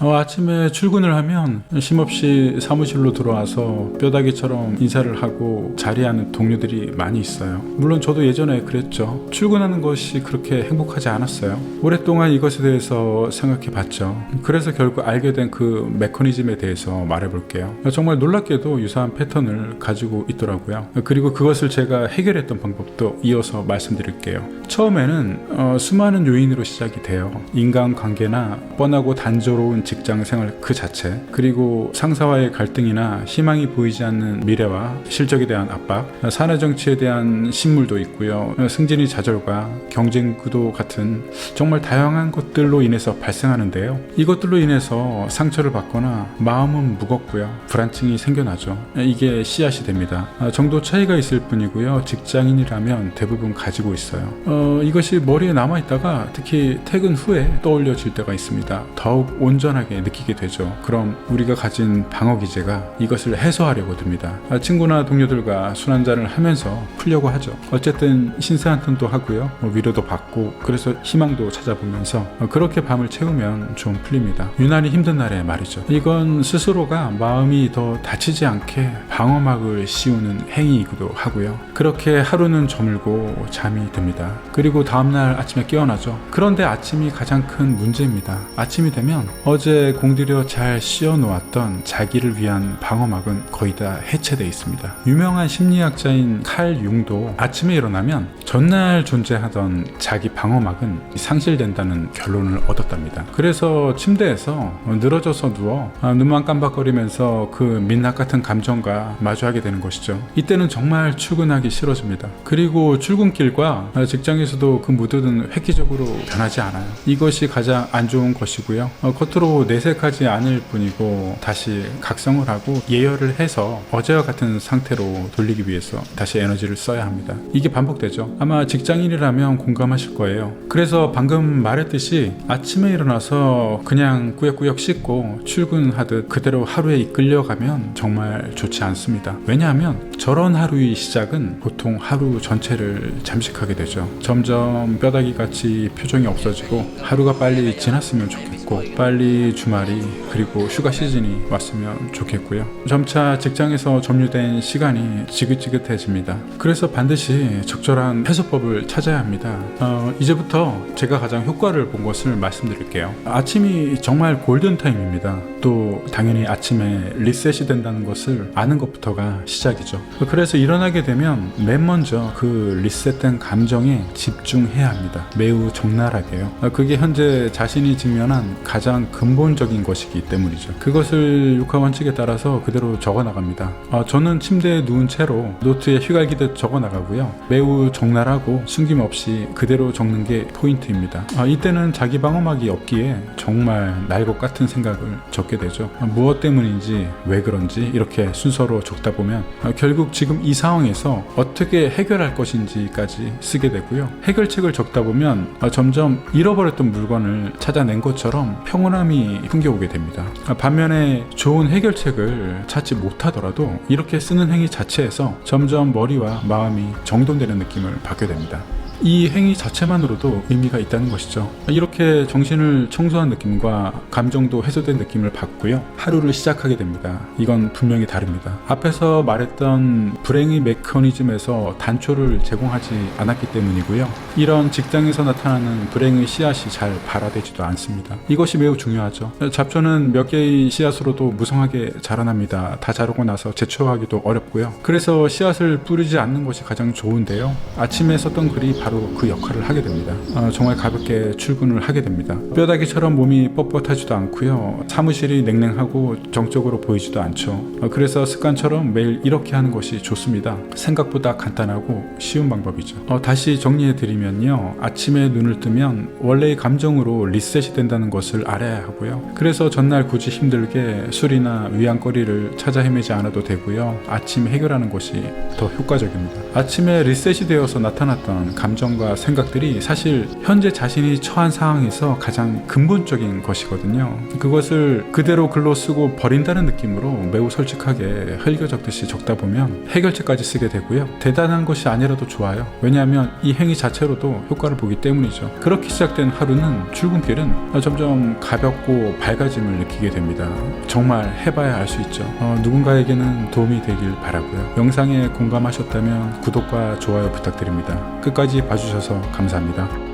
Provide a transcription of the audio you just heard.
어, 아침에 출근을 하면 쉼없이 사무실로 들어와서 뼈다귀처럼 인사를 하고 자리하는 동료들이 많이 있어요. 물론 저도 예전에 그랬죠. 출근하는 것이 그렇게 행복하지 않았어요. 오랫동안 이것에 대해서 생각해 봤죠. 그래서 결국 알게 된 그 메커니즘에 대해서 말해 볼게요. 정말 놀랍게도 유사한 패턴을 가지고 있더라고요. 그리고 그것을 제가 해결했던 방법도 이어서 말씀드릴게요. 처음에는 어, 수많은 요인으로 시작이 돼요. 인간관계나 뻔하고 단조로운 직장 생활 그 자체, 그리고 상사와의 갈등이나 희망이 보이지 않는 미래와 실적에 대한 압박, 사내 정치에 대한 신물도 있고요. 승진이 좌절과 경쟁 구도 같은 정말 다양한 것들로 인해서 발생하는데요. 이것들로 인해서 상처를 받거나 마음은 무겁고요. 불안증이 생겨나죠. 이게 씨앗이 됩니다. 아, 정도 차이가 있을 뿐이고요. 직장인이라면 대부분 가지고 있어요. 어, 이것이 머리에 남아 있다가 특히 퇴근 후에 떠올려질 때가 있습니다. 더욱 온전 하게 느끼게 되죠. 그럼 우리가 가진 방어 기제가 이것을 해소하려고 듭니다. 아, 친구나 동료들과 술 한잔을 하면서 풀려고 하죠. 어쨌든 신세 한탄도 하고요. 뭐 위로도 받고 그래서 희망도 찾아보면서 어, 그렇게 밤을 채우면 좀 풀립니다. 유난히 힘든 날에 말이죠. 이건 스스로가 마음이 더 다치지 않게 방어막을 씌우는 행위이기도 하고요. 그렇게 하루는 저물고 잠이 듭니다. 그리고 다음날 아침에 깨어나죠. 그런데 아침이 가장 큰 문제입니다. 아침이 되면 어제 공들여 잘 씌워 놓았던 자기를 위한 방어막은 거의 다 해체돼 있습니다. 유명한 심리학자인 칼 융도 아침에 일어나면 전날 존재하던 자기 방어막은 상실된다는 결론을 얻었답니다. 그래서 침대에서 늘어져서 누워 아, 눈만 깜박거리면서 그 민낯 같은 감정과 마주하게 되는 것이죠. 이때는 정말 출근하기 싫어집니다. 그리고 출근길과 아, 직장에서도 그 무드는 획기적으로 변하지 않아요. 이것이 가장 안 좋은 것이고요. 어, 겉으로 내색하지 않을 뿐이고 다시 각성을 하고 예열을 해서 어제와 같은 상태로 돌리기 위해서 다시 에너지를 써야 합니다. 이게 반복되죠. 아마 직장인이라면 공감하실 거예요. 그래서 방금 말했듯이 아침에 일어나서 그냥 꾸역꾸역 씻고 출근하듯 그대로 하루에 이끌려가면 정말 좋지 않습니다. 왜냐하면 저런 하루의 시작은 보통 하루 전체를 잠식하게 되죠. 점점 뼈다귀 같이 표정이 없어지고 하루가 빨리 지났으면 좋겠 고 빨리 주말이 그리고 휴가 시즌이 왔으면 좋겠고요. 점차 직장에서 점유된 시간이 지긋지긋해집니다. 그래서 반드시 적절한 해소법을 찾아야 합니다. 어, 이제부터 제가 가장 효과를 본 것을 말씀드릴게요. 아침이 정말 골든 타임입니다. 또 당연히 아침에 리셋이 된다는 것을 아는 것부터가 시작이죠. 그래서 일어나게 되면 맨 먼저 그 리셋된 감정에 집중해야 합니다. 매우 적나라하게요. 아, 그게 현재 자신이 직면한 가장 근본적인 것이기 때문이죠. 그것을 육하 원칙에 따라서 그대로 적어 나갑니다. 아, 저는 침대에 누운 채로 노트에 휘갈기듯 적어 나가고요. 매우 적나라하고 숨김없이 그대로 적는 게 포인트입니다. 아, 이때는 자기 방어막이 없기에 정말 날것 같은 생각을 적게 되죠. 아, 무엇 때문인지 왜 그런지 이렇게 순서로 적다 보면 아, 결국 지금 이 상황에서 어떻게 해결할 것인지까지 쓰게 되고요. 해결책을 적다 보면 아, 점점 잃어버렸던 물건을 찾아낸 것처럼 평온함이 풍겨오게 됩니다. 아, 반면에 좋은 해결책을 찾지 못하더라도 이렇게 쓰는 행위 자체에서 점점 머리와 마음이 정돈되는 느낌을 받게 됩니다. 이 행위 자체만으로도 의미가 있다는 것이죠. 이렇게 정신을 청소한 느낌과 감정도 해소된 느낌을 받고요. 하루를 시작하게 됩니다. 이건 분명히 다릅니다. 앞에서 말했던 불행의 메커니즘에서 단초를 제공하지 않았기 때문이고요. 이런 직장에서 나타나는 불행의 씨앗이 잘 발화되지도 않습니다. 이것이 매우 중요하죠. 잡초는 몇 개의 씨앗으로도 무성하게 자라납니다. 다 자라고 나서 제초하기도 어렵고요. 그래서 씨앗을 뿌리지 않는 것이 가장 좋은데요. 아침에 썼던 글이 바로 그 역할을 하게 됩니다. 어, 정말 가볍게 출근을 하게 됩니다. 뼈다귀처럼 몸이 뻣뻣하지도 않고요. 사무실이 냉랭하고 정적으로 보이지도 않죠. 어, 그래서 습관처럼 매일 이렇게 하는 것이 좋습니다. 생각보다 간단하고 쉬운 방법이죠. 어, 다시 정리해 드리면요. 아침에 눈을 뜨면 원래의 감정으로 리셋이 된다는 것을 알아야 하고요. 그래서 전날 굳이 힘들게 술이나 위안거리를 찾아 헤매지 않아도 되고요. 아침 해결하는 것이 더 효과적입니다. 아침에 리셋이 되어서 나타났던 감정 감정과 생각들이 사실 현재 자신이 처한 상황에서 가장 근본적인 것이거든요. 그것을 그대로 글로 쓰고 버린다는 느낌으로 매우 솔직하게 헬겨 적듯이 적다 보면 해결책까지 쓰게 되고요. 대단한 것이 아니라도 좋아요. 왜냐하면 이 행위 자체로도 효과를 보기 때문이죠. 그렇게 시작된 하루는 출근길은 점점 가볍고 밝아짐을 느끼게 됩니다. 정말 해봐야 알 수 있죠. 어, 누군가에게는 도움이 되길 바라고요. 영상에 공감하셨다면 구독과 좋아요 부탁드립니다. 끝까지 봐주셔서 감사합니다.